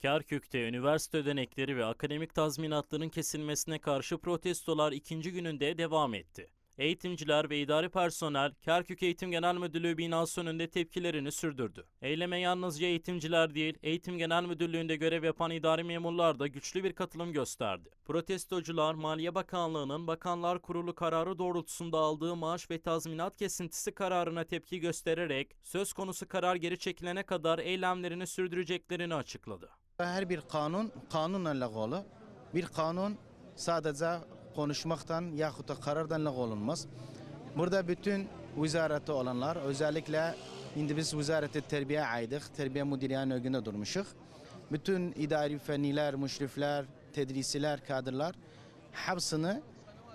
Kerkük'te üniversite ödenekleri ve akademik tazminatların kesilmesine karşı protestolar ikinci gününde devam etti. Eğitimciler ve idari personel Kerkük Eğitim Genel Müdürlüğü binası önünde tepkilerini sürdürdü. Eyleme yalnızca eğitimciler değil, Eğitim Genel Müdürlüğü'nde görev yapan idari memurlar da güçlü bir katılım gösterdi. Protestocular Maliye Bakanlığı'nın Bakanlar Kurulu kararı doğrultusunda aldığı maaş ve tazminat kesintisi kararına tepki göstererek söz konusu karar geri çekilene kadar eylemlerini sürdüreceklerini açıkladı. Her bir kanun kanunla lağalı. Bir kanun sadece konuşmaktan yahut da karardan lağ olunmaz. Burada bütün wizarette olanlar özellikle şimdi biz wizarete terbiye aydık. Terbiye müdüriyane önünde durmuşuk. Bütün idari fenniler, müşrifler, tedrisiler, kadırlar hepsini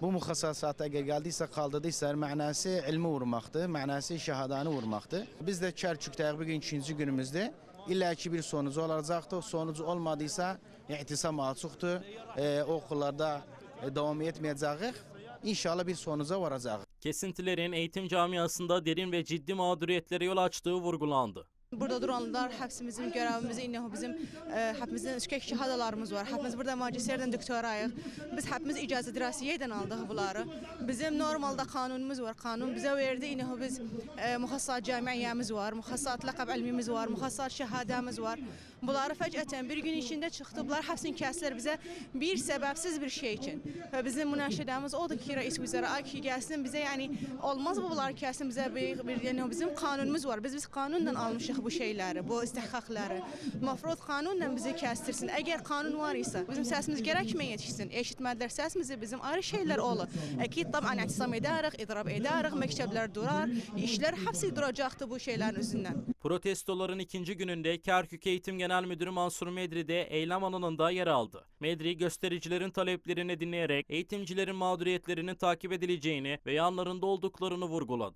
bu muhassasata eğer geldiyse kaldırdıysa manası ilmi vurmaktı, manası şehadanı vurmaktı. Biz de Çerçük'te bugün ikinci günümüzde illa ki bir sonucu olacaktı. Sonucu olmadıysa ihtisam açıktı. Ee, okullarda e, devam etmeyeceğiz. İnşallah bir sonuca varacağız. Kesintilerin eğitim camiasında derin ve ciddi mağduriyetlere yol açtığı vurgulandı. Burada duranlar hepsimizin görevimizi innehu bizim e, hepimizin üçkek şehadalarımız var. Hepimiz burada magisterden doktorayıq. Biz hepimiz icazə dirasiyeden aldıq bunları. Bizim normalda kanunumuz var. Kanun bize verdi innehu biz e, muhassat camiyyəmiz var. Muhassat laqab ilmimiz var. Muhassat şehademiz var. Bunları fəcətən bir gün içində çıxdı. Bunlar hepsini kəsdilər bizə bir səbəbsiz bir şey için. Və bizim münəşidəmiz odur ki, rəis vəzara ay ki, gəlsin bizə yəni olmaz bu bunları kəsin bizə bir, bir yəni bizim kanunumuz var. Biz biz kanunla almışıq bu şeyləri, bu istihqaqları. Mafrod kanunla bizi kəstirsin. Əgər kanun var isə bizim səsimiz gərəkmə yetişsin. Eşitmədilər səsimizi bizim ayrı şeylər olur. Əkid taban ihtisam edərik, idrab edərik, məktəblər durar, işlər hepsi duracaqdı bu şeylərin üzündən. Protestoların ikinci gününde Kerkük Eğitim Genel Müdürü Mansur Medri de eylem alanında yer aldı. Medri göstericilerin taleplerini dinleyerek eğitimcilerin mağduriyetlerinin takip edileceğini ve yanlarında olduklarını vurguladı.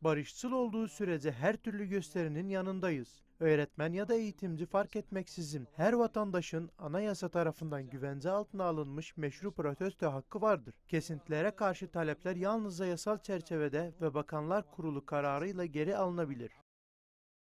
Barışçıl olduğu sürece her türlü gösterinin yanındayız. Öğretmen ya da eğitimci fark etmeksizin her vatandaşın anayasa tarafından güvence altına alınmış meşru protesto hakkı vardır. Kesintilere karşı talepler yalnızca yasal çerçevede ve Bakanlar Kurulu kararıyla geri alınabilir.